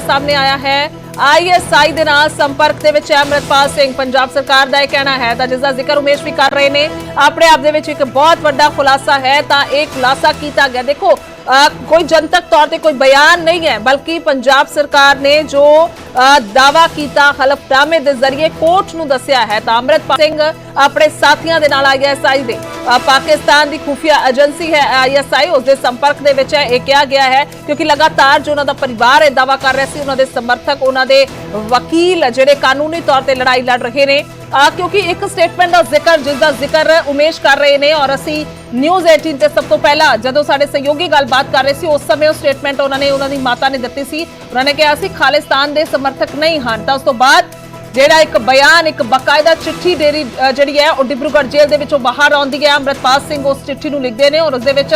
ਸਾਹਮਣੇ ਆਇਆ ਹੈ। ਆਈਐਸਆਈ ਦੇ ਨਾਲ ਸੰਪਰਕ ਦੇ ਵਿੱਚ ਹੈ ਅਮਰਿਤਪਾਲ ਸਿੰਘ। ਪੰਜਾਬ ਸਰਕਾਰ ਦਾ ਇਹ ਕਹਿਣਾ ਹੈ ਤਾਂ ਜਿਸ ਦਾ ਜ਼ਿਕਰ ਉਮੇਸ਼ ਵੀ ਕਰ ਰਹੇ ਨੇ, ਆਪਣੇ ਆਪ ਦੇ ਵਿੱਚ ਇੱਕ ਬਹੁਤ ਵੱਡਾ ਖੁਲਾਸਾ ਹੈ ਤਾਂ ਇਹ ਖੁਲਾਸਾ ਕੀਤਾ ਗਿਆ। ਦੇਖੋ ਕੋਈ ਜਨਤਕ ਤੌਰ ਤੇ ਕੋਈ ਬਿਆਨ ਨਹੀਂ ਹੈ, ਬਲਕਿ ਪੰਜਾਬ ਸਰਕਾਰ ਨੇ ਜੋ ਦਾਵਾ ਕੀਤਾ ਹਲਫਨਾਮੇ ਦੇ ਜ਼ਰੀਏ ਕੋਰਟ ਨੂੰ ਦੱਸਿਆ ਹੈ, ਤਾਂ ਅਮਰਿਤਪਾਲ ਸਿੰਘ ਆਪਣੇ ਸਾਥੀਆਂ ਦੇ ਨਾਲ ਆਈਐਸਆਈ ਦੇ ਪਾਕਿਸਤਾਨ ਦੀ ਖੁਫੀਆ ਏਜੰਸੀ ਹੈ ਆਈਐਸਆਈ ਉਸ ਦੇ ਸੰਪਰਕ ਦੇ ਵਿੱਚ ਹੈ, ਇਹ ਕਿਹਾ ਗਿਆ ਹੈ, ਕਿਉਂਕਿ ਲਗਾਤਾਰ ਜੋ ਉਹਨਾਂ ਦਾ ਪਰਿਵਾਰ ਇਹ ਦਾਵਾ ਕਰ ਰਿਹਾ ਸੀ, ਉਹਨਾਂ ਦੇ ਸਮਰਥਕ, ਉਹਨਾਂ ਦੇ ਵਕੀਲ ਜਿਹੜੇ ਕਾਨੂੰਨੀ ਤੌਰ ਤੇ ਲੜਾਈ ਲੜ ਰਹੇ ਨੇ ਕਿਉਂਕਿ ਇੱਕ ਸਟੇਟਮੈਂਟ ਦਾ ਜ਼ਿਕਰ ਜਿਸ ਦਾ ਜ਼ਿਕਰ ਉਮੇਸ਼ ਕਰ ਰਹੇ ਨੇ ਔਰ ਅਸੀਂ ਨਿਊਜ਼ 18 ਤੇ ਸਭ ਤੋਂ ਪਹਿਲਾਂ ਜਦੋਂ ਸਾਡੇ ਸਹਿਯੋਗੀ ਗੱਲਬਾਤ ਕਰ ਰਹੇ ਸੀ, ਉਸ ਸਮੇਂ ਉਹ ਸਟੇਟਮੈਂਟ ਉਹਨਾਂ ਨੇ, ਉਹਨਾਂ ਦੀ ਮਾਤਾ ਨੇ ਦਿੱਤੀ ਸੀ। ਉਹਨਾਂ ਨੇ ਕਿਹਾ ਸੀ, ਖਾਲਿਸਤਾਨ ਦੇ ਸਮਰਥਕ ਨਹੀਂ ਹਨ। ਤਾਂ ਉਸ ਤੋਂ ਬਾਅਦ ਜਿਹੜਾ ਇੱਕ ਬਿਆਨ, ਇੱਕ ਬਕਾਇਦਾ ਚਿੱਠੀ ਡੇਰੀ ਜਿਹੜੀ ਹੈ, ਉਹ ਡਿਬਰੂਗੜ੍ਹ ਜੇਲ੍ਹ ਦੇ ਵਿੱਚੋਂ ਬਾਹਰ ਆਉਂਦੀ ਹੈ। ਅੰਮ੍ਰਿਤਪਾਲ ਸਿੰਘ ਉਸ ਚਿੱਠੀ ਨੂੰ ਲਿਖਦੇ ਨੇ ਔਰ ਉਸ ਦੇ ਵਿੱਚ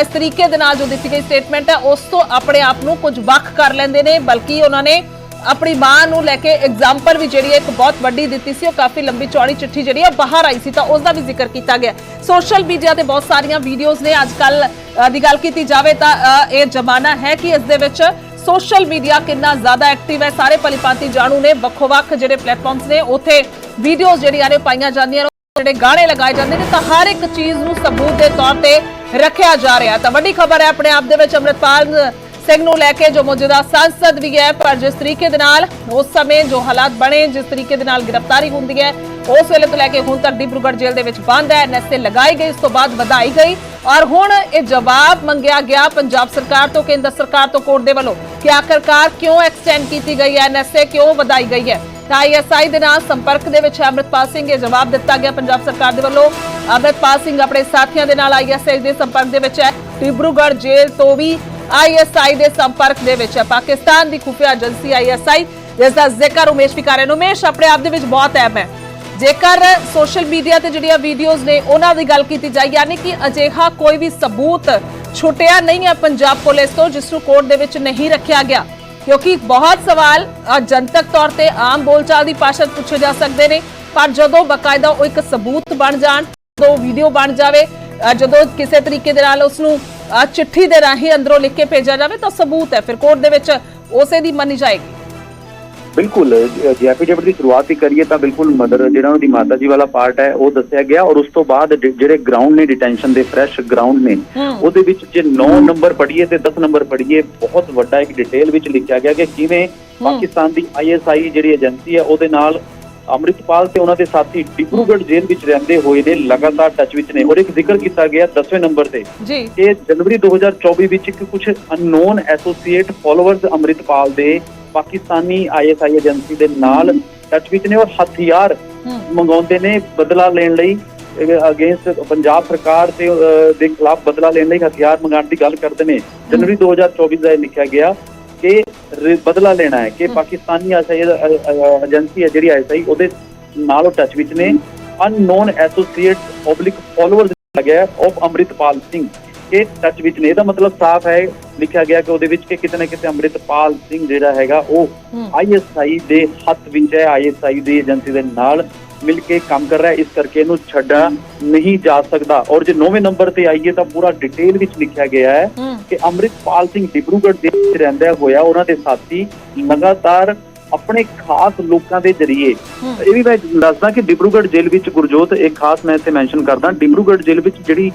ਇਸ ਤਰੀਕੇ ਦੇ ਨਾਲ ਜੋ ਦਿੱਤੀ ਗਈ ਸਟੇਟਮੈਂਟ ਹੈ, ਉਸ ਤੋਂ ਆਪਣੇ ਆਪ ਨੂੰ ਕੁਝ ਵੱਖ ਕਰ ਲੈਂਦੇ ਨੇ, ਬਲਕਿ ਉਹਨਾਂ ਨੇ ਆਪਣੀ ਮਾਂ ਨੂੰ ਲੈ ਕੇ ਐਗਜ਼ਾਮਪਲ ਵੀ ਜਿਹੜੀ ਹੈ ਇੱਕ ਬਹੁਤ ਵੱਡੀ ਦਿੱਤੀ ਸੀ, ਉਹ ਕਾਫੀ ਲੰਬੀ ਚੌੜੀ ਚਿੱਠੀ ਜਿਹੜੀ ਹੈ ਬਾਹਰ ਆਈ ਸੀ ਤਾਂ ਉਸ ਦਾ ਵੀ ਜ਼ਿਕਰ ਕੀਤਾ ਗਿਆ। ਸੋਸ਼ਲ ਮੀਡੀਆ ਤੇ ਬਹੁਤ ਸਾਰੀਆਂ ਵੀਡੀਓਜ਼ ਨੇ, ਅੱਜ ਕੱਲ ਦੀ ਗੱਲ ਕੀਤੀ ਜਾਵੇ ਤਾਂ ਇਹ ਜ਼ਮਾਨਾ ਹੈ ਕਿ ਇਸ ਦੇ ਵਿੱਚ ਸੋਸ਼ਲ ਮੀਡੀਆ ਕਿੰਨਾ ਜ਼ਿਆਦਾ ਐਕਟਿਵ ਹੈ, ਸਾਰੇ ਭਲੀਪਾਤੀ ਜਾਣੂ ਨੇ, ਵੱਖੋ-ਵੱਖ ਜਿਹੜੇ ਪਲੇਟਫਾਰਮਸ ਨੇ, ਉੱਥੇ ਵੀਡੀਓਜ਼ ਜਿਹੜੀਆਂ ਨੇ ਪਾਈਆਂ ਜਾਂਦੀਆਂ ਨੇ ਜਿਹੜੇ ਗਾਣੇ ਲਗਾਏ ਜਾਂਦੇ ਨੇ, ਤਾਂ ਹਰ ਇੱਕ ਚੀਜ਼ ਨੂੰ ਸਬੂਤ ਦੇ ਤੌਰ ਤੇ ਰੱਖਿਆ ਜਾ ਰਿਹਾ ਤਾਂ ਵੱਡੀ ਖਬਰ ਹੈ, ਆਪਣੇ ਆਪ ਦੇ ਵਿੱਚ ਅੰਮ੍ਰਿਤਪਾਲ ਸਿੰਘ ਨੂੰ ਲੈ ਕੇ ਜੋ ਮੌਜੂਦਾ ਸੰਸਦ ਵੀ ਹੈ, ਪਰ ਜਿਸ ਤਰੀਕੇ ਦੇ ਨਾਲ ਉਸ ਸਮੇਂ ਜੋ ਹਾਲਾਤ ਬਣੇ, ਜਿਸ ਤਰੀਕੇ ਦੇ ਨਾਲ ਗ੍ਰਿਫਤਾਰੀ ਹੁੰਦੀ ਹੈ, ਉਸ ਵੇਲੇ ਤੋਂ ਲੈ ਕੇ ਹੁਣ ਤੱਕ ਡਿਬਰੂਗੜ੍ਹ ਜੇਲ੍ਹ ਦੇ ਵਿੱਚ ਬੰਦ ਹੈ ਨੈਸੇ ਲਗਾਈ ਗਈ ਉਸ ਤੋਂ ਬਾਅਦ ਵਧਾਈ ਗਈ। ਔਰ ਹੁਣ ਇਹ ਜਵਾਬ ਮੰਗਿਆ ਗਿਆ ਪੰਜਾਬ ਸਰਕਾਰ ਤੋਂ, ਕੇਂਦਰ ਸਰਕਾਰ ਤੋਂ ਕੋਰਟ ਦੇ ਵੱਲੋਂ ਕਿ ਆਖਰਕਾਰ ਕਿਉਂ ਐਕਸਟੈਂਡ ਕੀਤੀ ਗਈ ਹੈ ਨੈਸੇ ਕਿਉਂ ਵਧਾਈ ਗਈ ਹੈ? ਆਈਐਸਆਈ ਦੇ ਨਾਲ ਸੰਪਰਕ ਦੇ ਵਿੱਚ ਹੈ ਅੰਮ੍ਰਿਤਪਾਲ ਸਿੰਘ ਇਹ ਜਵਾਬ ਦਿੱਤਾ ਗਿਆ ਪੰਜਾਬ ਸਰਕਾਰ ਦੇ ਵੱਲੋਂ। ਅੰਮ੍ਰਿਤਪਾਲ ਸਿੰਘ ਆਪਣੇ ਸਾਥੀਆਂ ਦੇ ਨਾਲ ਆਈਐਸਆਈ ਦੇ ਸੰਪਰਕ ਦੇ ਵਿੱਚ ਹੈ। ਡਿਬਰੂਗੜ੍ਹ ਜੇਲ੍ਹ ਤੋਂ ਵੀ ਆਈਐਸਆਈ ਦੇ ਸੰਪਰਕ ਦੇ ਵਿੱਚ ਹੈ। ਪਾਕਿਸਤਾਨ ਦੀ ਖੁਫੀਆ ਏਜੰਸੀ ਆਈਐਸਆਈ ਜਿਸ ਦਾ ਜ਼ਿਕਰ ਉਮੇਸ਼ ਵੀ ਕਰ ਰਹੇ ਨੇ, ਉਮੇਸ਼, ਆਪਣੇ ਆਪ ਦੇ ਵਿੱਚ ਬਹੁਤ ਅਹਿਮ ਹੈ। ਜੇਕਰ ਸੋਸ਼ਲ ਮੀਡੀਆ ਤੇ ਜਿਹੜੀਆਂ ਵੀਡੀਓਜ਼ ਨੇ, ਉਹਨਾਂ ਦੀ ਗੱਲ ਕੀਤੀ ਜਾਏ, ਯਾਨੀ ਕਿ ਅਜਿਹਾ ਕੋਈ ਵੀ ਸਬੂਤ ਛੁੱਟਿਆ ਨਹੀਂ ਹੈ ਪੰਜਾਬ ਪੁਲਿਸ ਤੋਂ, ਜਿਸ ਨੂੰ ਕੋਰਟ ਦੇ ਵਿੱਚ ਨਹੀਂ ਰੱਖਿਆ ਗਿਆ। ਕਿਉਂਕਿ ਬਹੁਤ ਸਵਾਲ ਜਨਤਕ ਤੌਰ ਤੇ ਆਮ ਬੋਲਚਾਲ ਦੀ ਭਾਸ਼ਾ ਪੁੱਛੇ ਜਾ ਸਕਦੇ ਨੇ, ਪਰ ਜਦੋਂ ਬਕਾਇਦਾ ਉਹ ਇੱਕ ਸਬੂਤ ਬਣ ਜਾਣ, ਜਦੋਂ ਵੀਡੀਓ ਬਣ ਜਾਵੇ ਜਦੋਂ ਕਿਸੇ ਤਰੀਕੇ ਦੇ ਨਾਲ ਉਸ ਨੂੰ ਅ, ਚਿੱਠੀ ਦੇ ਰਾਹੀਂ ਅੰਦਰੋਂ ਲਿਖ ਕੇ ਭੇਜਿਆ ਜਾਵੇ ਤਾਂ ਸਬੂਤ ਹੈ। ਫਿਰ ਕੋਰਟ ਦੇ ਵਿੱਚ ਉਸੇ ਦੀ ਮੰਨੀ ਜਾਏਗੀ। ਬਿਲਕੁਲ ਜੇ ਐਫੀਡੇਵਿਟ ਦੀ ਸ਼ੁਰੂਆਤ ਹੀ ਕਰੀਏ ਤਾਂ ਬਿਲਕੁਲ ਮਦਰ ਜਿਹੜਾ ਉਹਨਾਂ ਦੀ ਮਾਤਾ ਜੀ ਵਾਲਾ ਪਾਰਟ ਹੈ ਉਹ ਦੱਸਿਆ ਗਿਆ ਔਰ ਉਸ ਤੋਂ ਬਾਅਦ ਜਿ- ਜਿਹੜੇ ਗਰਾਊਂਡ ਨੇ ਡਿਟੈਂਸ਼ਨ ਦੇ ਫਰੈਸ਼ ਗਰਾਊਂਡ ਨੇ। ਉਹਦੇ ਵਿੱਚ ਜੇ 9 ਨੰਬਰ ਪੜ੍ਹੀਏ ਤੇ 10 ਨੰਬਰ ਪੜ੍ਹੀਏ ਬਹੁਤ ਵੱਡਾ ਇੱਕ ਡਿਟੇਲ ਵਿੱਚ ਲਿਖਿਆ ਗਿਆ ਕਿ ਕਿਵੇਂ ਪਾਕਿਸਤਾਨ ਦੀ ਆਈਐਸਆਈ ਜਿਹੜੀ ਏਜੰਸੀ ਹੈ ਉਹਦੇ ਨਾਲ ਅੰਮ੍ਰਿਤਪਾਲ ਤੇ ਉਹਨਾਂ ਦੇ ਸਾਥੀ ਡਿਬਰੂਗੜ੍ਹ ਜੇਲ੍ਹ ਵਿੱਚ ਰਹਿੰਦੇ ਹੋਏ ਨੇ ਲਗਾਤਾਰ ਟੱਚ ਵਿੱਚ ਨੇ। ਔਰ ਇੱਕ ਜ਼ਿਕਰ ਕੀਤਾ ਗਿਆ 10ਵੇਂ ਨੰਬਰ ਤੇ। ਜੀ। ਕਿ ਜਨਵਰੀ 2024 ਵਿੱਚ ਇੱਕ ਕੁਝ ਅਨਨੋਨ ਐਸੋਸੀਏਟ ਫਾਲੋਅਰਸ ਅੰਮ੍ਰਿਤਪਾਲ ਦੇ ਪਾਕਿਸਤਾਨੀ ਆਈਐਸਆਈ ਏਜੰਸੀ ਦੇ ਨਾਲ ਟੱਚ ਵਿੱਚ ਨੇ ਔਰ ਹਥਿਆਰ ਮੰਗਾਉਂਦੇ ਨੇ ਬਦਲਾ ਲੈਣ ਲਈ ਅਗੇਂਸਟ ਪੰਜਾਬ ਸਰਕਾਰ ਤੇ ਦੇ ਖਿਲਾਫ ਬਦਲਾ ਲੈਣ ਲਈ ਹਥਿਆਰ ਮੰਗਾਉਣ ਦੀ ਗੱਲ ਕਰਦੇ ਨੇ। ਜਨਵਰੀ 2024 ਦਾ ਇਹ ਲਿਖਿਆ ਗਿਆ। ਕਿ ਬਦਲਾ ਲੈਣਾ ਹੈ ਕਿ ਪਾਕਿਸਤਾਨੀ ਆਈਐਸਆਈ ਏਜੰਸੀ ਹੈ ਜਿਹੜੀ ਆਈਐਸਆਈ ਉਹਦੇ ਨਾਲ ਉਹ ਟੱਚ ਵਿੱਚ ਨੇ। ਅਨਨੋਨ ਐਸੋਸੀਏਟ ਪਬਲਿਕ ਫਾਲੋਅਰਸ ਲਿਖਿਆ ਗਿਆ ਆਫ ਅੰਮ੍ਰਿਤਪਾਲ ਸਿੰਘ ਕਿ ਟੱਚ ਵਿੱਚ ਨੇ। ਇਹਦਾ ਮਤਲਬ ਸਾਫ਼ ਹੈ ਲਿਖਿਆ ਗਿਆ ਕਿ ਉਹਦੇ ਵਿੱਚ ਕਿ ਕਿਤੇ ਨਾ ਕਿਤੇ ਅੰਮ੍ਰਿਤਪਾਲ ਸਿੰਘ ਜਿਹੜਾ ਹੈਗਾ ਉਹ। ਆਈਐਸਆਈ ਦੇ ਹੱਥ ਵਿੱਚ ਹੈ ਆਈਐਸਆਈ ਦੀ ਏਜੰਸੀ ਦੇ ਨਾਲ। ਮਿਲ ਕੇ ਕੰਮ ਕਰ ਰਿਹਾ ਇਸ ਕਰਕੇ ਇਹਨੂੰ ਛੱਡਾ ਨਹੀਂ ਜਾ ਸਕਦਾ। ਔਰ ਜੇ 9ਵੇਂ ਨੰਬਰ ਤੇ ਆਈਏ ਤਾਂ ਪੂਰਾ ਡਿਟੇਲ ਵਿੱਚ ਲਿਖਿਆ ਗਿਆ ਹੈ ਕਿ ਅੰਮ੍ਰਿਤਪਾਲ ਸਿੰਘ ਡਿਬਰੂਗੜ੍ਹ ਦੇ ਵਿੱਚ ਰਹਿੰਦਾ ਹੋਇਆ ਉਹਨਾਂ ਦੇ ਸਾਥੀ ਲਗਾਤਾਰ ਆਪਣੇ ਖਾਸ ਲੋਕਾਂ ਦੇ ਜਰੀਏ। ਇਹ ਵੀ ਮੈਂ ਦੱਸਦਾ ਕਿ ਡਿਬਰੂਗੜ੍ਹ ਜੇਲ੍ਹ ਵਿੱਚ ਗੁਰਜੋਤ ਇੱਕ ਖਾਸ ਮੈਂ ਇੱਥੇ ਮੈਂਸ਼ਨ ਕਰਦਾ ਡਿਬਰੂਗੜ੍ਹ ਜੇਲ੍ਹ ਵਿੱਚ ਜਿਹੜੀ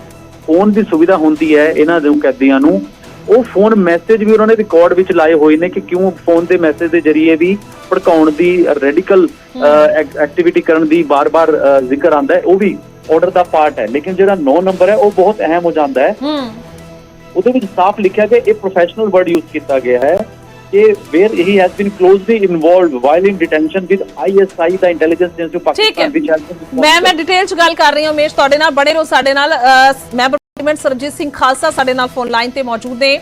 ਫੋਨ ਦੀ ਸੁਵਿਧਾ ਹੁੰਦੀ ਹੈ ਇਹਨਾਂ ਦੇ ਕੈਦੀਆਂ ਨੂੰ ਉਹ ਫੋਨ ਮੈਸੇਜ ਵੀ ਉਹਨਾਂ ਨੇ ਰਿਕਾਰਡ ਵਿੱਚ ਲਾਏ ਹੋਏ ਨੇ ਕਿ ਕਿਉਂ ਫੋਨ ਦੇ ਮੈਸੇਜ ਦੇ ਜਰੀਏ ਵੀ ਭੜਕਾਉਣ ਦੀ ਰੈਡੀਕਲ ਐਕਟੀਵਿਟੀ ਕਰਨ ਦੀ ਬਾਰ-ਬਾਰ ਜ਼ਿਕਰ ਆਂਦਾ ਹੈ। ਉਹ ਵੀ ਆਰਡਰ ਦਾ ਪਾਰਟ ਹੈ। ਲੇਕਿਨ ਜਿਹੜਾ 9 ਨੰਬਰ ਹੈ ਉਹ ਬਹੁਤ ਅਹਿਮ ਹੋ ਜਾਂਦਾ ਹੈ। ਹੂੰ ਉਹਦੇ ਵਿੱਚ ਸਾਫ਼ ਲਿਖਿਆ ਗਿਆ ਇਹ ਪ੍ਰੋਫੈਸ਼ਨਲ ਵਰਡ ਯੂਜ਼ ਕੀਤਾ ਗਿਆ ਹੈ ਕਿ where he has been closely involved while in detention with ISI the intelligence agency Pakistan ਵਿੱਚ ਮੈਂ ਮੈਂ ਡਿਟੇਲ ਚ ਗੱਲ ਕਰ ਰਹੀ ਹਾਂ ਉਮੇਸ਼ ਤੁਹਾਡੇ ਨਾਲ ਬੜੇ ਰੋ ਸਾਡੇ ਨਾਲ ਅਹ, ਪਾਰਲੀਮੈਂਟ ਸਰਜੀਤ ਸਿੰਘ ਖਾਲਸਾ ਸਾਡੇ ਨਾਲ ਫੋਨ ਲਾਈਨ ਤੇ ਮੌਜੂਦ ਨੇ।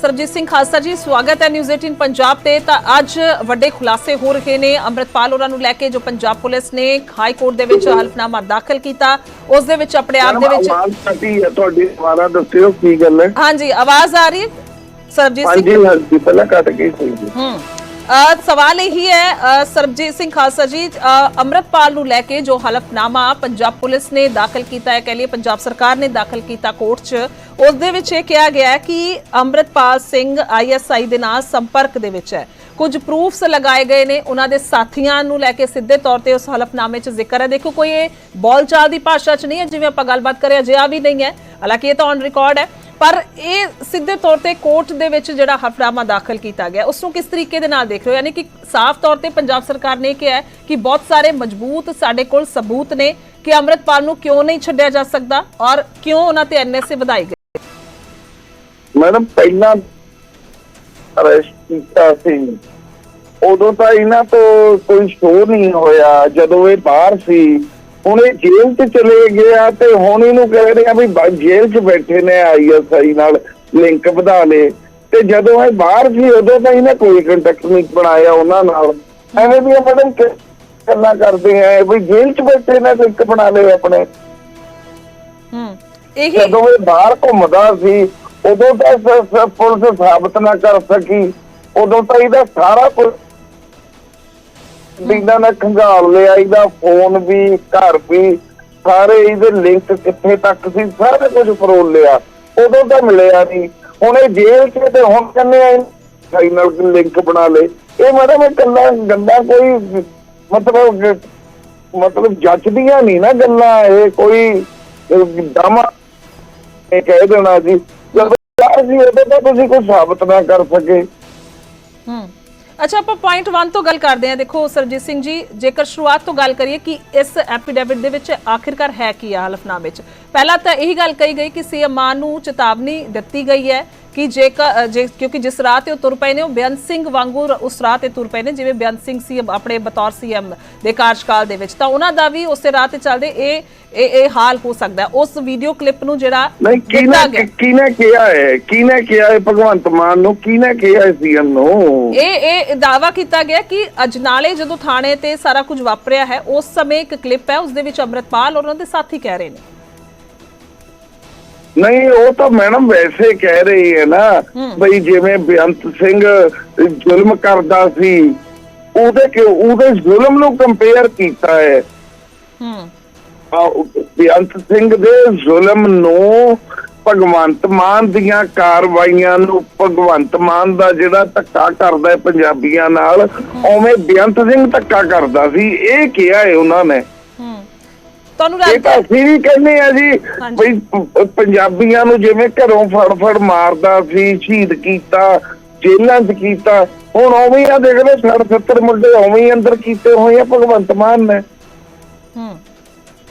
ਸਰਜੀਤ ਸਿੰਘ ਖਾਲਸਾ ਜੀ ਸਵਾਗਤ ਹੈ ਨਿਊਜ਼ 18 ਪੰਜਾਬ ਤੇ। ਤਾਂ ਅੱਜ ਵੱਡੇ ਖੁਲਾਸੇ ਹੋ ਰਹੇ ਨੇ ਅੰਮ੍ਰਿਤਪਾਲ ਹੋਰਾਂ ਨੂੰ ਲੈ ਕੇ ਜੋ ਪੰਜਾਬ ਪੁਲਿਸ ਨੇ ਹਾਈ ਕੋਰਟ ਦੇ ਵਿੱਚ ਹਲਫਨਾਮਾ ਦਾਖਲ ਕੀਤਾ। ਉਸ ਦੇ ਵਿੱਚ ਆਪਣੇ ਆਪ ਦੇ ਵਿੱਚ ਆਵਾਜ਼ ਕੱਟੀ ਹੈ ਤੁਹਾਡੀ ਦੁਬਾਰਾ ਦੱਸਿਓ ਕੀ ਗੱਲ ਹੈ। ਹਾਂਜੀ ਆਵਾਜ਼ ਆ ਰਹੀ ਹੈ? ਸਰਜੀਤ ਸਿੰਘ ਹਾਂਜੀ ਹਾਂਜੀ ਪਹਿਲਾਂ ਕੱਟ ਗਈ ਸੀ ਹੂੰ। ਸਵਾਲ ਇਹੀ ਹੈ ਸਰਬਜੀਤ ਸਿੰਘ ਖਾਲਸਾ ਜੀ ਅ, ਅੰਮ੍ਰਿਤਪਾਲ ਨੂੰ ਲੈ ਕੇ ਜੋ ਹਲਫਨਾਮਾ ਪੰਜਾਬ ਪੁਲਿਸ ਨੇ ਦਾਖਲ ਕੀਤਾ ਹੈ ਕਹ ਲਈਏ ਪੰਜਾਬ ਸਰਕਾਰ ਨੇ ਦਾਖਲ ਕੀਤਾ ਕੋਰਟ 'ਚ ਉਸ ਦੇ ਵਿੱਚ ਇਹ ਕਿਹਾ ਗਿਆ ਹੈ ਕਿ ਅੰਮ੍ਰਿਤਪਾਲ ਸਿੰਘ ਆਈਐਸਆਈ ਦੇ ਨਾਲ ਸੰਪਰਕ ਦੇ ਵਿੱਚ ਹੈ। ਕੁਝ ਪ੍ਰੂਫਸ ਲਗਾਏ ਗਏ ਨੇ ਉਹਨਾਂ ਦੇ ਸਾਥੀਆਂ ਨੂੰ ਲੈ ਕੇ ਸਿੱਧੇ ਤੌਰ ਤੇ ਉਸ ਹਲਫਨਾਮੇ 'ਚ ਜ਼ਿਕਰ ਹੈ। ਦੇਖੋ ਕੋਈ ਇਹ ਬੋਲਚਾਲ ਦੀ ਭਾਸ਼ਾ 'ਚ ਨਹੀਂ ਹੈ ਜਿਵੇਂ ਆਪਾਂ ਗੱਲਬਾਤ ਕਰਿਆ ਜਿਆ ਵੀ ਨਹੀਂ ਹੈ। ਹਾਲਾਂਕਿ ਇਹ ਤਾਂ ਔਨ ਰਿਕਾਰਡ ਹੈ। ਪਰ ਇਹ ਸਿੱਧੇ ਤੌਰ ਤੇ ਕੋਰਟ ਦੇ ਵਿੱਚ ਜਿਹੜਾ ਹਫਨਾਮਾ ਦਾਖਲ ਕੀਤਾ ਗਿਆ, ਉਸ ਨੂੰ ਕਿਸ ਤਰੀਕੇ ਦੇ ਨਾਲ ਦੇਖ ਰਹੇ ਹੋ? ਯਾਨੀ ਕਿ ਸਾਫ਼ ਤੌਰ ਤੇ ਪੰਜਾਬ ਸਰਕਾਰ ਨੇ ਕਿਹਾ ਕਿ ਬਹੁਤ ਸਾਰੇ ਮਜ਼ਬੂਤ ਸਾਡੇ ਕੋਲ ਸਬੂਤ ਨੇ ਕਿ ਅੰਮ੍ਰਿਤਪਾਲ ਨੂੰ ਕਿਉਂ ਨਹੀਂ ਛੱਡਿਆ ਜਾ ਸਕਦਾ ਔਰ ਕਿਉਂ ਉਹਨਾਂ ਤੇ ਐਨਐਸਏ ਵਧਾਈ ਗਈ? ਮੈਡਮ, ਪਹਿਲਾਂ ਅਰੈਸਟ ਕੀਤਾ ਸੀ। ਉਦੋਂ ਤਾਂ ਇਹਨਾਂ ਤੋਂ ਕੋਈ ਸ਼ੋਅ ਨਹੀਂ ਹੋਇਆ। ਜਦੋਂ ਇਹ ਬਾਹਰ ਸੀ ਹੁਣ ਇਹ ਜੇਲ੍ਹ 'ਚ ਚਲੇ ਗਿਆ ਤੇ ਹੁਣ ਇਹਨੂੰ ਕਹਿ ਰਹੇ ਆ ਵੀ ਜੇਲ੍ਹ 'ਚ ਬੈਠੇ ਨੇ ਆਈਐਸਆਈ ਨਾਲ ਲਿੰਕ ਵਧਾ ਲੇ। ਤੇ ਜਦੋਂ ਇਹ ਬਾਹਰ ਸੀ ਉਦੋਂ ਤਾਂ ਇਹਨੇ ਕੋਈ ਕੰਟੈਕਟ ਨਹੀਂ ਬਣਾਇਆ ਉਹਨਾਂ ਨਾਲ। ਐਵੇਂ ਵੀ ਮੈਡਮ ਗੱਲਾਂ ਕਰਦੇ ਆ ਵੀ ਜੇਲ੍ਹ 'ਚ ਬੈਠੇ ਨੇ ਲਿੰਕ ਬਣਾ ਲਏ ਆਪਣੇ। ਹੂੰ ਇਹੀ ਜਦੋਂ ਇਹ ਬਾਹਰ ਘੁੰਮਦਾ ਸੀ ਉਦੋਂ ਤਾਂ ਪੁਲਿਸ ਸਾਬਤ ਨਾ ਕਰ ਸਕੀ। ਉਦੋਂ ਤਾਂ ਇਹਦਾ ਸਾਰਾ ਕੁਝ ਦਿਨਾਂ ਨੇ ਖੰਗਾਲ ਲਿਆ, ਇਹਦਾ ਫੋਨ ਵੀ, ਘਰ ਵੀ, ਸਾਰੇ ਇਹਦੇ ਲਿੰਕ ਕਿੱਥੇ ਤੱਕ ਸੀ, ਸਾਰਾ ਕੁਝ ਫਰੋਲ ਲਿਆ। ਉਦੋਂ ਤਾਂ ਮਿਲਿਆ ਨਹੀਂ। ਹੁਣ ਇਹ ਜੇਲ੍ਹ 'ਚ ਤੇ ਹੁਣ ਕਹਿੰਦੇ ਆ ਫਾਈਨਲ ਲਿੰਕ ਬਣਾ ਲੇ ਇਹ ਮੈਡਮ ਇਹ ਗੱਲਾਂ ਕੋਈ ਮਤਲਬ ਮਤਲਬ ਜੱਜਦੀਆਂ ਨਹੀਂ ਨਾ ਗੱਲਾਂ, ਇਹ ਕੋਈ ਦਮਾ ਇਹ ਕਹਿ ਦੇਣਾ ਜੀ। ਜਦੋਂ ਬਾਹਰ ਉਦੋਂ ਤਾਂ ਤੁਸੀਂ ਕੋਈ ਸਾਬਤ ਨਾ ਕਰ ਸਕੇ। ਹੂੰ। ਅੱਛਾ, ਆਪਾਂ ਪੁਆਇੰਟ 1 ਤੋਂ ਗੱਲ ਕਰਦੇ ਹਾਂ। ਦੇਖੋ, ਸਰਜੀਤ ਸਿੰਘ ਜੀ, ਜੇਕਰ ਸ਼ੁਰੂਆਤ ਤੋਂ ਗੱਲ ਕਰੀਏ ਕਿ ਇਸ ਐਫੀਡੇਵਿਟ ਦੇ ਵਿੱਚ ਆਖਿਰਕਾਰ ਹੈ ਕੀ ਆ ਹਲਫਨਾਮੇ ਵਿੱਚ ਪਹਿਲਾਂ ਤਾਂ ਇਹੀ ਗੱਲ ਕਹੀ ਗਈ ਕਿ ਸੀਐਮ ਮਾਨ ਨੂੰ ਚੇਤਾਵਨੀ ਦਿੱਤੀ ਗਈ ਹੈ। ਕਿ ਜੇਕਰ ਜੇ ਕਿਉਂਕਿ ਜਿਸ ਰਾਹ ਤੇ ਉਹ ਤੁਰ ਪਏ ਨੇ ਉਹ ਬੇਅੰਤ ਸਿੰਘ ਵਾਂਗੂ ਉਸ ਰਾਹ ਤੇ ਤੁਰ ਪਏ ਨੇ ਜਿਵੇਂ ਬੇਅੰਤ ਸਿੰਘ ਸੀ ਆਪਣੇ ਬਤੌਰ ਸੀਐਮ ਦੇ ਕਾਰਜਕਾਲ ਦੇ ਵਿੱਚ। ਤਾਂ ਉਹਨਾਂ ਦਾ ਵੀ ਉਸੇ ਰਾਹ ਤੇ ਚੱਲਦੇ ਇਹ ਇਹ ਇਹ ਹਾਲ ਹੋ ਸਕਦਾ। ਉਸ ਵੀਡੀਓ ਕਲਿੱਪ ਨੂੰ ਜਿਹੜਾ ਨਹੀਂ ਕਿਹਨੇ ਕਿਹਾ ਹੈ ਕਿਹਨੇ ਕਿਹਾ ਹੈ ਭਗਵੰਤ ਮਾਨ ਨੂੰ ਕਿਹਨੇ ਕਿਹਾ ਹੈ ਸੀਐਮ ਨੂੰ? ਇਹ ਇਹ ਦਾਵਾ ਕੀਤਾ ਗਿਆ ਕਿ ਅਜਨਾਲੇ ਜਦੋਂ ਥਾਣੇ ਤੇ ਸਾਰਾ ਕੁਝ ਵਾਪਰਿਆ ਹੈ ਉਸ ਸਮੇਂ ਇੱਕ ਕਲਿੱਪ ਹੈ ਉਸ ਦੇ ਵਿੱਚ ਅੰਮ੍ਰਿਤਪਾਲ ਔਰ ਉਹਨਾਂ ਦੇ ਸਾਥੀ ਕਹਿ ਰਹੇ ਨੇ। ਨਹੀਂ ਉਹ ਤਾਂ ਮੈਡਮ ਵੈਸੇ ਕਹਿ ਰਹੀ ਹੈ ਨਾ ਬਈ ਜਿਵੇਂ ਬੇਅੰਤ ਸਿੰਘ ਜ਼ੁਲਮ ਕਰਦਾ ਸੀ ਉਹਦੇ ਕਿ ਉਹਦੇ ਜ਼ੁਲਮ ਨੂੰ ਕੰਪੇਅਰ ਕੀਤਾ ਹੈ। ਹੂੰ। ਬੇਅੰਤ ਸਿੰਘ ਦੇ ਜ਼ੁਲਮ ਨੂੰ ਭਗਵੰਤ ਮਾਨ ਦੀਆਂ ਕਾਰਵਾਈਆਂ ਨੂੰ ਭਗਵੰਤ ਮਾਨ ਦਾ ਜਿਹੜਾ ਧੱਕਾ ਕਰਦਾ ਹੈ ਪੰਜਾਬੀਆਂ ਨਾਲ ਉਵੇਂ ਬੇਅੰਤ ਸਿੰਘ ਧੱਕਾ ਕਰਦਾ ਸੀ। ਇਹ ਕਿਹਾ ਹੈ ਉਹਨਾਂ ਨੇ। ਤੁਹਾਨੂੰ ਇਹ ਲੱਗਦਾ ਤਾਂ ਅਸੀਂ ਵੀ ਕਹਿੰਦੇ ਆ ਜੀ ਹਾਂਜੀ। ਬਈ ਪ- ਪੰਜਾਬੀਆਂ ਨੂੰ ਜਿਵੇਂ ਘਰੋਂ ਫੜ ਫੜ ਮਾਰਦਾ ਸੀ ਸ਼ਹੀਦ ਕੀਤਾ ਜੇਲ੍ਹਾਂ 'ਚ ਕੀਤਾ ਹੁਣ ਉਵੇਂ ਹੀ ਆ ਦੇਖ ਲਓ 60 70 ਮੁੰਡੇ ਉਵੇਂ ਹੀ ਅੰਦਰ ਕੀਤੇ ਹੋਏ ਆ ਭਗਵੰਤ ਮਾਨ ਨੇ। ਹੂੰ।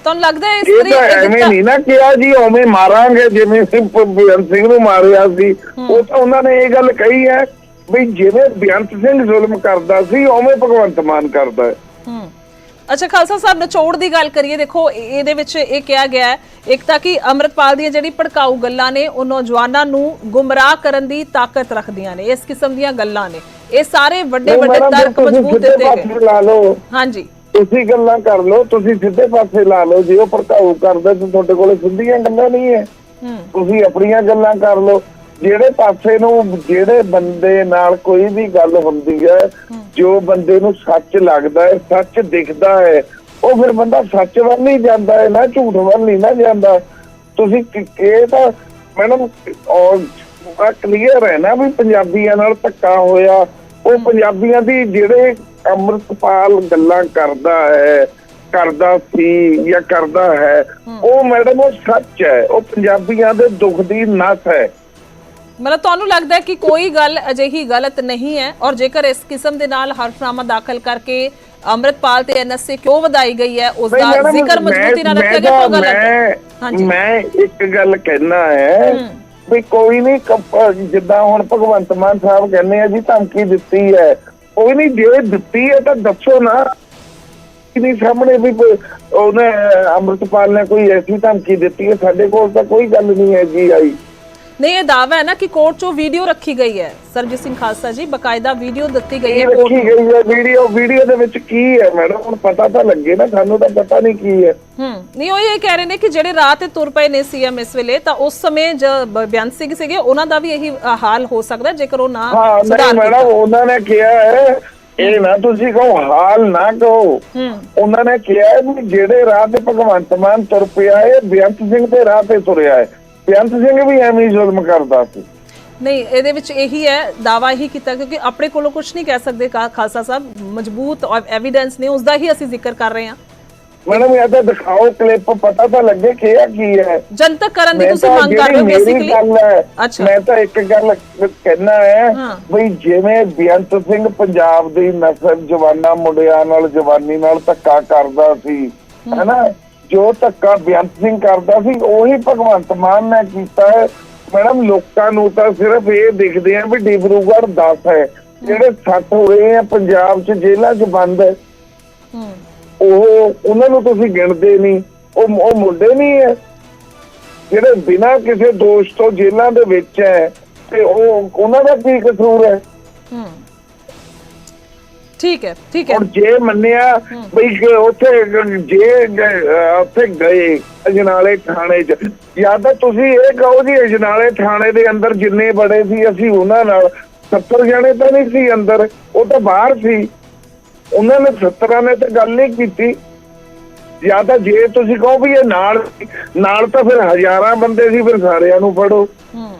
ਤੁਹਾਨੂੰ ਲੱਗਦਾ ਹੈ ਇਸ ਇਹ ਤਾਂ ਇਹ ਐਵੇਂ ਨਹੀਂ ਨਾ ਕਿਹਾ ਜੀ ਉਵੇਂ ਮਾਰਾਂਗੇ ਜਿਵੇਂ ਅਸੀਂ ਭ- ਬੇਅੰਤ ਸਿੰਘ ਨੂੰ ਮਾਰਿਆ ਸੀ। ਉਹ ਤਾਂ ਉਹਨਾਂ ਨੇ ਇਹ ਗੱਲ ਕਹੀ ਹੈ ਵੀ ਜਿਵੇਂ ਬੇਅੰਤ ਸਿੰਘ ਜ਼ੁਲਮ ਕਰਦਾ ਸੀ ਉਵੇਂ ਭਗਵੰਤ ਮਾਨ ਕਰਦਾ ਹੈ। ਹੂੰ। ਅੱਛਾ ਖਾਲਸਾ ਸਾਹਿਬ ਨਿਚੋੜ ਦੀ ਗੱਲ ਕਰੀਏ ਦੇਖੋ ਇਹ- ਇਹਦੇ ਵਿੱਚ ਇਹ ਕਿਹਾ ਗਿਆ ਹੈ ਇੱਕ ਤਾਂ ਕਿ ਅੰਮ੍ਰਿਤਪਾਲ ਦੀਆਂ ਜਿਹੜੀ ਭੜਕਾਊ ਗੱਲਾਂ ਨੇ ਉਹ ਨੌਜਵਾਨਾਂ ਨੂੰ ਗੁੰਮਰਾਹ ਕਰਨ ਦੀ ਤਾਕਤ ਰੱਖਦੀਆਂ ਨੇ ਇਸ ਕਿਸਮ ਦੀਆਂ ਗੱਲਾਂ ਨੇ। ਇਹ ਸਾਰੇ ਵੱਡੇ ਵੱਡੇ ਤਰਕ ਮਜ਼ਬੂਤ ਦਿੱਤੇ ਗਏ। ਹਾਂਜੀ। ਤੁਸੀਂ ਗੱਲਾਂ ਕਰ ਲਓ ਤੁਸੀਂ ਸਿੱਧੇ ਪਾਸੇ ਲਾ ਲਓ ਜੇ ਉਹ ਭੜਕਾਊ ਕਰਦੇ ਤਾਂ ਤੁਹਾਡੇ ਕੋਲੇ ਸਿੱਧੀਆਂ ਗੱਲਾਂ ਨਹੀਂ ਹੂੰ। ਤੁਸੀਂ ਆਪਣੀਆਂ ਗੱਲਾਂ ਕਰ ਲਓ। ਜਿਹੜੇ ਪਾਸੇ ਨੂੰ ਜਿਹੜੇ ਬੰਦੇ ਨਾਲ ਕੋਈ ਵੀ ਗੱਲ ਹੁੰਦੀ ਹੈ ਜੋ ਬੰਦੇ ਨੂੰ ਸੱਚ ਲੱਗਦਾ ਹੈ ਸੱਚ ਦਿਖਦਾ ਹੈ ਉਹ ਫਿਰ ਬੰਦਾ ਸੱਚ ਵੱਲ ਨਹੀਂ ਜਾਂਦਾ ਹੈ ਨਾ ਝੂਠ ਵੱਲ ਨਹੀਂ ਨਾ ਜਾਂਦਾ। ਤੁਸੀਂ ਇਹ ਤਾਂ ਮੈਡਮ ਔਰ ਕਲੀਅਰ ਹੈ ਨਾ ਵੀ ਪੰਜਾਬੀਆਂ ਨਾਲ ਧੱਕਾ ਹੋਇਆ। ਉਹ ਪੰਜਾਬੀਆਂ ਦੀ ਜਿਹੜੇ ਅੰਮ੍ਰਿਤਪਾਲ ਗੱਲਾਂ ਕਰਦਾ ਹੈ ਕਰਦਾ ਸੀ ਜਾਂ ਕਰਦਾ ਹੈ। ਉਹ ਮੈਡਮ ਉਹ ਸੱਚ ਹੈ। ਉਹ ਪੰਜਾਬੀਆਂ ਦੇ ਦੁੱਖ ਦੀ ਨਸ ਹੈ। ਮਤਲਬ ਤੁਹਾਨੂੰ ਲੱਗਦਾ ਹੈ ਕਿ ਕੋਈ ਗੱਲ ਅਜਿਹੀ ਗਲਤ ਨਹੀਂ ਹੈ ਔਰ ਜੇਕਰ ਇਸ ਕਿਸਮ ਦੇ ਨਾਲ ਹਰਫਨਾਮਾ ਦਾਖਲ ਕਰਕੇ ਅੰਮ੍ਰਿਤਪਾਲ ਤੇ ਐਨਐਸਏ ਕਿਉਂ ਵਧਾਈ ਗਈ ਹੈ ਉਸ ਨਹੀਂ ਦਾ ਮੈਡਮ, ਜ਼ਿਕਰ ਮੈਂ- ਮਜ਼ਬੂਤੀ ਨਾਲ ਰੱਖਿਆ ਗਿਆ ਉਹ ਗਲਤ ਹੈ। ਮੈਂ ਹਾਂਜੀ। ਮੈਂ ਇੱਕ ਗੱਲ ਕਹਿਣਾ ਹੈ ਹੂੰ। ਵੀ ਕੋਈ ਨਹੀਂ ਜਿੱਦਾਂ ਹੁਣ ਭਗਵੰਤ ਮਾਨ ਸਾਹਿਬ ਕਹਿੰਦੇ ਆ ਜੀ ਧਮਕੀ ਦਿੱਤੀ ਹੈ। ਕੋਈ ਨਹੀਂ ਜੇ ਦਿੱਤੀ ਹੈ ਤਾਂ ਦੱਸੋ ਨਾ। ਨਹੀਂ ਸਾਹਮਣੇ ਵੀ ਕੋਈ ਉਹਨੇ ਅੰਮ੍ਰਿਤਪਾਲ ਨੇ ਕੋਈ ਐਸੀ ਧਮਕੀ ਦਿੱਤੀ ਹੈ ਸਾਡੇ ਕੋਲ ਤਾਂ ਕੋਈ ਗੱਲ ਨਹੀਂ ਹੈ ਜੀ ਆਈ। ਨਹੀਂ ਇਹ ਦਾਵਾ ਹੈ ਨਾ ਕਿ ਕੋਰਟ 'ਚੋਂ ਵੀਡੀਓ ਰੱਖੀ ਗਈ ਹੈ। ਸਰਜੀਤ ਸਿੰਘ ਖਾਲਸਾ ਜੀ ਬਕਾਇਦਾ ਵੀਡੀਓ ਦਿੱਤੀ ਗਈ ਹੈ ਕੋਰਟ ਰੱਖੀ ਨੂੰ। ਗਈ ਹੈ ਵੀਡੀਓ ਵੀਡੀਓ ਦੇ ਵਿੱਚ ਕੀ ਹੈ ਮੈਡਮ? ਹੁਣ ਪਤਾ ਤਾਂ ਲੱਗੇ ਨਾ ਸਾਨੂੰ ਤਾਂ ਪਤਾ ਨਹੀਂ ਕੀ ਹੈ। ਹੂੰ ਨਹੀਂ ਉਹ ਇਹ ਕਹਿ ਰਹੇ ਨੇ ਕਿ ਜਿਹੜੇ ਰਾਹ ਤੇ ਤੁਰ ਪਏ ਨੇ ਸੀਐਮ ਇਸ ਵੇਲੇ ਤਾਂ ਉਸ ਸਮੇਂ ਜ ਬ- ਬੇਅੰਤ ਸਿੰਘ ਸੀਗੇ ਉਹਨਾਂ ਦਾ ਵੀ ਇਹੀ ਹਾਲ ਹੋ ਸਕਦਾ ਜੇਕਰ ਉਹ ਨਾ ਸੁਧਾਰ ਮੈਡਮ ਉਹਨਾਂ ਨੇ ਕਿਹਾ ਹੈ ਇਹ ਨਾ ਤੁਸੀਂ ਕਹੋ ਹਾਲ ਨਾ ਕਹੋ। ਉਹਨਾਂ ਨੇ ਕਿਹਾ ਵੀ ਜਿਹੜੇ ਰਾਹ ਤੇ ਭਗਵੰਤ ਮਾਨ ਤੁਰ ਪਿਆ ਹੈ ਬੇਅੰਤ ਸਿੰਘ ਦੇ ਰਾਹ ਤੇ ਤੁਰਿਆ ਹੈ। ਬੇਅੰਤ ਸਿੰਘ ਵੀ ਐਵੇਂ ਹੀ ਜ਼ੁਲਮ ਕਰਦਾ ਸੀ। ਨਹੀਂ ਇਹਦੇ ਵਿੱਚ ਇਹੀ ਹੈ ਦਾਵਾ ਇਹੀ ਕੀਤਾ ਕਿਉਂਕਿ ਆਪਣੇ ਕੋਲੋਂ ਕੁਝ ਨਹੀਂ ਕਹਿ ਸਕਦੇ ਕਾ- ਖਾਲਸਾ ਸਾਹਿਬ। ਮਜ਼ਬੂਤ ਐਵੀਡੈਂਸ ਨੇ ਉਸ ਦਾ ਹੀ ਅਸੀਂ ਜ਼ਿਕਰ ਕਰ ਰਹੇ ਹਾਂ। ਮੈਡਮ ਇਹ ਤਾਂ ਦਿਖਾਓ ਕਲਿੱਪ ਪਤਾ ਤਾਂ ਲੱਗੇ ਕਿ ਇਹ ਕੀ ਹੈ। ਜਨਤਕ ਕਰਨ ਦੀ ਤੁਸੀਂ ਮੰਗ ਕਰ ਰਹੇ ਹੋ ਬੇਸਿਕਲੀ ਹੈ ਅੱਛਾ। ਮੈਂ ਤਾਂ ਇੱਕ ਗੱਲ ਕਹਿਣਾ ਹੈ ਹਾਂ। ਬਈ ਜਿਵੇਂ ਬੇਅੰਤ ਸਿੰਘ ਪੰਜਾਬ ਦੀ ਨਸਲ ਜਵਾਨਾਂ ਮੁੰਡਿਆਂ ਨਾਲ ਜਵਾਨੀ ਨਾਲ ਧੱਕਾ ਕਰਦਾ ਸੀ ਹੈਨਾ? ਜੋ ਧੱਕਾ ਬੇਅੰਤ ਸਿੰਘ ਕਰਦਾ ਸੀ, ਉਹੀ ਭਗਵੰਤ ਮਾਨ ਨੇ ਕੀਤਾ ਹੈ। ਮੈਡਮ, ਲੋਕਾਂ ਨੂੰ ਤਾਂ ਸਿਰਫ ਇਹ ਦਿਖਦੇ ਆ ਵੀ ਡਿਬਰੂਗੜ੍ਹ 10 ਹੈ। ਜਿਹੜੇ 60 ਹੋਏ ਆ, ਪੰਜਾਬ 'ਚ ਜੇਲ੍ਹਾਂ 'ਚ ਬੰਦ ਹੈ। ਉਹ, ਉਹਨਾਂ ਨੂੰ ਤੁਸੀਂ ਗਿਣਦੇ ਨਹੀਂ। ਉਹ ਉਹ ਮੁੰਡੇ ਨਹੀਂ ਹੈ। ਜਿਹੜੇ ਬਿਨਾਂ ਕਿਸੇ ਦੋਸ਼ ਤੋਂ ਜੇਲ੍ਹਾਂ ਦੇ ਵਿੱਚ ਹੈ, ਤੇ ਉਹ, ਉਹਨਾਂ ਦਾ ਕੀ ਕਸੂਰ ਹੈ? ਠੀਕ ਹੈ ਠੀਕ ਹੈ। ਹੁਣ ਜੇ ਮੰਨਿਆ ਬਈ ਕਿ ਉੱਥੇ ਜੇ ਉੱਥੇ ਗਏ ਅਜਨਾਲੇ ਥਾਣੇ 'ਚ ਜਾਂ ਤਾਂ ਤੁਸੀਂ ਇਹ ਕਹੋ ਜੀ ਅਜਨਾਲੇ ਥਾਣੇ ਦੇ ਅੰਦਰ ਜਿੰਨੇ ਬੜੇ ਸੀ ਅਸੀਂ ਉਹਨਾਂ ਨਾਲ 70 ਜਣੇ ਤਾਂ ਨਹੀਂ ਸੀ ਅੰਦਰ ਉਹ ਤਾਂ ਬਾਹਰ ਸੀ। ਉਹਨਾਂ ਨੇ 70 ਨੇ ਤਾਂ ਗੱਲ ਨਹੀਂ ਕੀਤੀ। ਜਾਂ ਤਾਂ ਜੇ ਤੁਸੀਂ ਕਹੋ ਵੀ ਇਹ ਨਾਲ ਨਾਲ ਤਾਂ ਫਿਰ ਹਜ਼ਾਰਾਂ ਬੰਦੇ ਸੀ ਫਿਰ ਸਾਰਿਆਂ ਨੂੰ ਫੜੋ। ਹੂੰ।